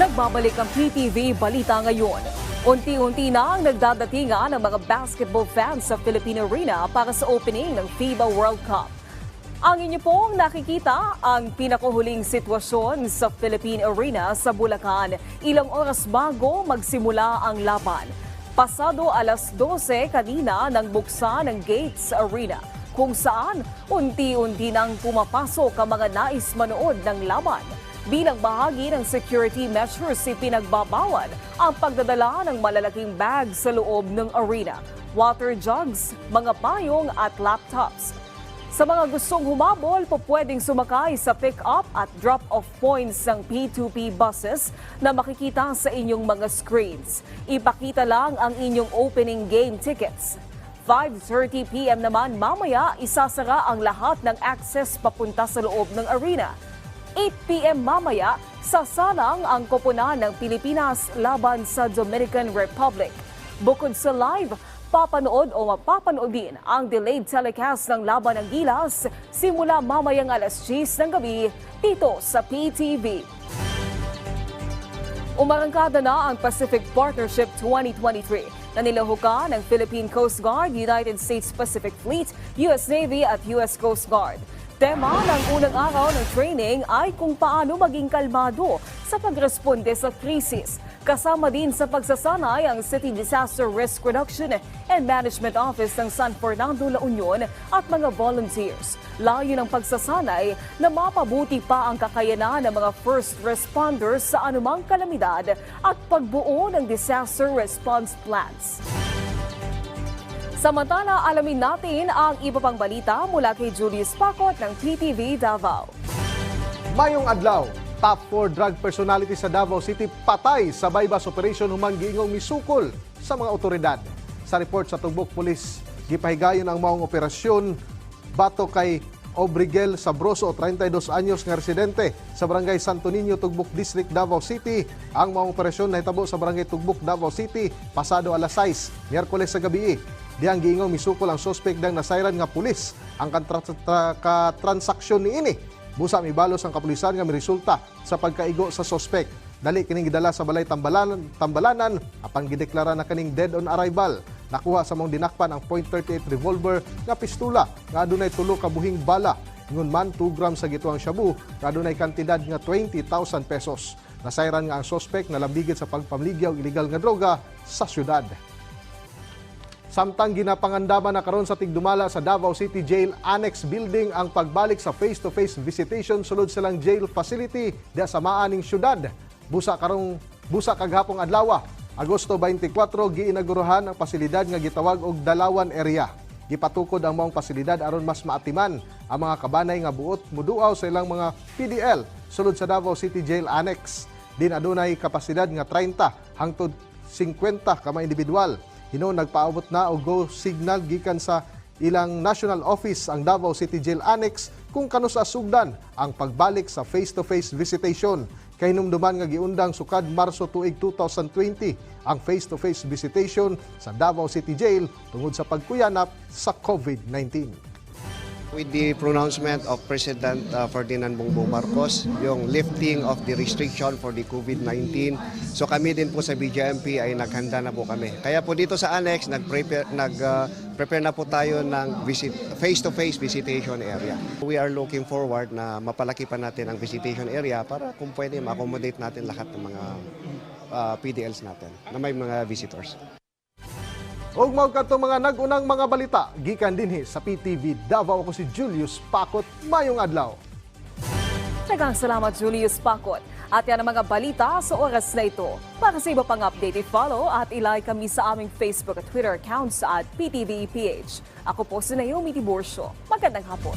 Nagbabalik ang PTV Balita ngayon. Unti-unti na ang nagdadatingan ng mga basketball fans sa Philippine Arena para sa opening ng FIBA World Cup. Ang inyo pong nakikita ang pinakahuling sitwasyon sa Philippine Arena sa Bulacan ilang oras bago magsimula ang laban. Pasado alas 12 kanina nang buksan ang gates arena kung saan unti-unti nang pumapasok ang mga nais manood ng laban. Bilang bahagi ng security measures, ipinagbabawal ang pagdadala ng malalaking bag sa loob ng arena, water jugs, mga payong at laptops. Sa mga gustong humabol, po pwedeng sumakay sa pick-up at drop-off points ng P2P buses na makikita sa inyong mga screens. Ipakita lang ang inyong opening game tickets. 5.30pm naman mamaya isasara ang lahat ng access papunta sa loob ng arena. 8pm mamaya sasalang ang koponan ng Pilipinas laban sa Dominican Republic. Bukod sa live, papanood o mapapanood din ang delayed telecast ng Laban ng Gilas simula mamayang alas 10 ng gabi dito sa PTV. Umarangkada na ang Pacific Partnership 2023 na nilahukan ng Philippine Coast Guard, United States Pacific Fleet, US Navy at US Coast Guard. Tema ng unang araw ng training ay kung paano maging kalmado sa pagresponde sa krisis. Kasama din sa pagsasanay ang City Disaster Risk Reduction and Management Office ng San Fernando, La Union at mga volunteers. Layo ng pagsasanay na mapabuti pa ang kakayanan ng mga first responders sa anumang kalamidad at pagbuo ng disaster response plans. Samantala, alamin natin ang iba pang balita mula kay Julius Pacot ng PTV Davao. Mayong adlaw, top 4 drug personality sa Davao City patay sa bypass operation human giingong misukol sa mga otoridad. Sa report sa Tugbok Police, gipahigayon ang maong operasyon bato kay Obrigel Sabroso, 32 anyos nga residente sa Barangay Santo Niño, Tugbok District, Davao City. Ang maong operasyon nahitabo sa Barangay Tugbok, Davao City, pasado alas 6, Miyerkules sa gabi. Di ang giingong misukol ang sospek dang nasayran nga pulis ang katransaksyon ni ini. Busa mibalos ang kapulisan nga miresulta sa pagkaigo sa sospek. Dali kining gidala sa balay tambalanan, tambalanan apang gideklara na kaning dead on arrival. Nakuha sa mong dinakpan ang .38 revolver nga pistula nga adunay tulo ka buhing bala. Ingon man 2 grams sa gituang shabu nga adunay kantidad nga 20,000 pesos. Nasayran nga ang sospek na lambigit sa pagpamligyaw illegal nga droga sa syudad. Samtang ginapangandaman na karon sa tigdumala sa Davao City Jail Annex Building ang pagbalik sa face-to-face visitation sulod silang jail facility diha sa maaning syudad. Busa karong busa kaghapong adlaw, Agosto 24 giinaguruhan ang pasilidad nga gitawag og Dalawan Area. Gipatukod ang maong pasilidad aron mas maatiman ang mga kabanay nga buot muduaw sa ilang mga PDL sulod sa Davao City Jail Annex. Din adunay kapasidad nga 30 hangtod 50 ka mga individual. Hino nagpaabot na og go signal gikan sa ilang national office ang Davao City Jail Annex kung kano sa sugdan ang pagbalik sa face-to-face visitation. Kay numduman nga giundang sukad Marso tuig 2020 ang face-to-face visitation sa Davao City Jail tungod sa pagkuyanap sa COVID-19. With the pronouncement of President uh, Ferdinand Bongbong Marcos, yung lifting of the restriction for the COVID-19. So kami din po sa BJMP ay naghanda na po kami. Kaya po dito sa Annex, nag-prepare, nag, uh, prepare na po tayo ng visit, face-to-face visitation area. We are looking forward na mapalaki pa natin ang visitation area para kung pwede ma-accommodate natin lahat ng mga uh, PDLs natin na may mga visitors. Og mao kadto mga nagunang mga balita gikan dinhi sa PTV Davao ako si Julius Pakot mayong adlaw. Tagang salamat Julius Pacot. At yan ang mga balita sa oras na ito. Para sa iba pang update, i-follow at ilike kami sa aming Facebook at Twitter accounts at PTVPH. Ako po si Naomi Tiburcio. Magandang hapon.